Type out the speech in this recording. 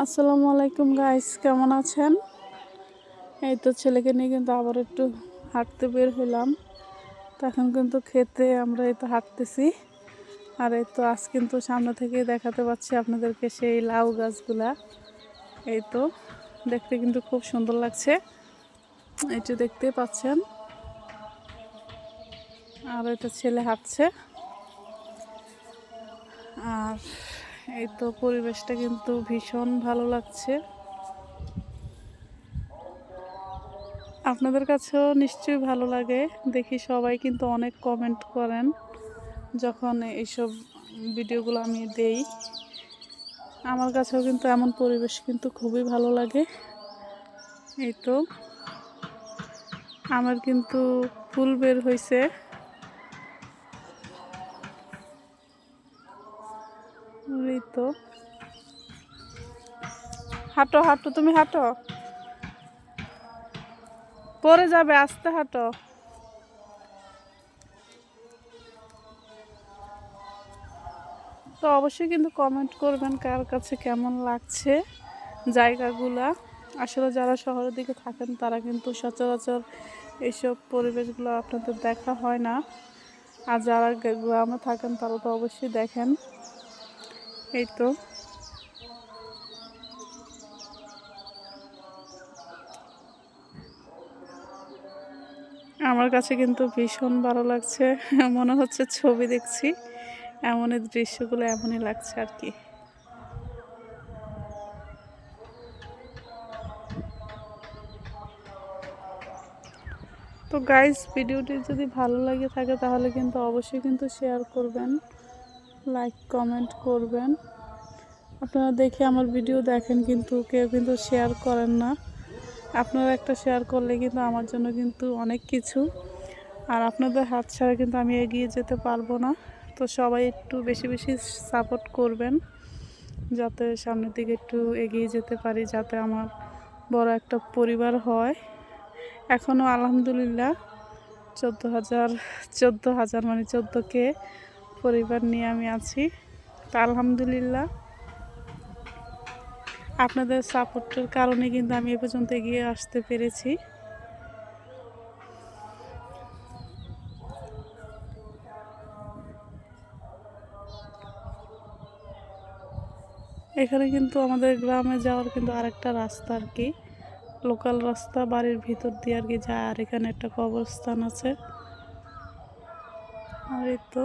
আসসালামু আলাইকুম গাইস কেমন আছেন? এই তো ছেলেকে নিয়ে কিন্তু আবার একটু হাঁটতে বের হলাম। তখন কিন্তু খেতে আমরা এই তো হাঁটতেছি। আর এই তো আজ কিন্তু সামনে থেকে দেখাতে পাচ্ছি আপনাদেরকে সেই লাউ গাছগুলা। এই তো দেখতে কিন্তু খুব সুন্দর লাগছে। এইটা দেখতে পাচ্ছেন। আর এটা ছেলে হাঁটছে। আর এই তো পরিবেশটা কিন্তু ভীষণ ভালো লাগছে। আপনাদের কাছেও নিশ্চয়ই ভালো লাগে। দেখি সবাই কিন্তু অনেক কমেন্ট করেন যখন এইসব ভিডিওগুলো আমি দেই। আমার কাছেও কিন্তু এমন পরিবেশ কিন্তু খুবই ভালো লাগে। এই তো, আমার কিন্তু ফুল বের হয়েছে এই তো। হাঁটো হাঁটো, তুমি হাঁটো। পরে যাবে, আস্তে হাঁটো। তো অবশ্যই কিন্তু কমেন্ট করবেন কার কাছে কেমন লাগছে জায়গাগুলা। আসলে যারা শহরের দিকে থাকেন, তারা কিন্তু সচরাচর এইসব পরিবেশগুলো আপনাদের দেখা হয় না। আর যারা গ্রামে থাকেন, তারা তো অবশ্যই দেখেন। এই তো। আমার কাছে কিন্তু ভীষণ ভালো লাগছে। মনে হচ্ছে ছবি দেখছি। এমনই দৃশ্যগুলো এমনই লাগছে আর কি। তো গাইস ভিডিওটি যদি ভালো লাগে থাকে, তাহলে কিন্তু অবশ্যই কিন্তু শেয়ার করবেন। লাইক কমেন্ট করবেন। আপনারা দেখে আমার ভিডিও দেখেন কিন্তু কেউ কিন্তু শেয়ার করেন না। আপনারা একটা শেয়ার করলে কিন্তু আমার জন্য কিন্তু অনেক কিছু। আর আপনাদের হাত ছাড়া কিন্তু আমি এগিয়ে যেতে পারব না। তো সবাই একটু বেশি বেশি সাপোর্ট করবেন, যাতে সামনের দিকে একটু এগিয়ে যেতে পারি, যাতে আমার বড় একটা পরিবার হয়। এখনও আলহামদুলিল্লাহ, চোদ্দ হাজার চোদ্দ হাজার মানে চোদ্দোকে পরিবার নিয়ে আমি আছি। তা আলহামদুলিল্লাহ। আপনাদের সাপোর্টের কারণে কিন্তু আমি এ পর্যন্ত এগিয়ে আসতে পেরেছি। এখানে কিন্তু আমাদের গ্রামে যাওয়ার কিন্তু আরেকটা রাস্তা আর কি। লোকাল রাস্তা, বাড়ির ভিতর দিয়ে আর কি যায় আর এখানে একটা কবরস্থান আছে। আর এই তো।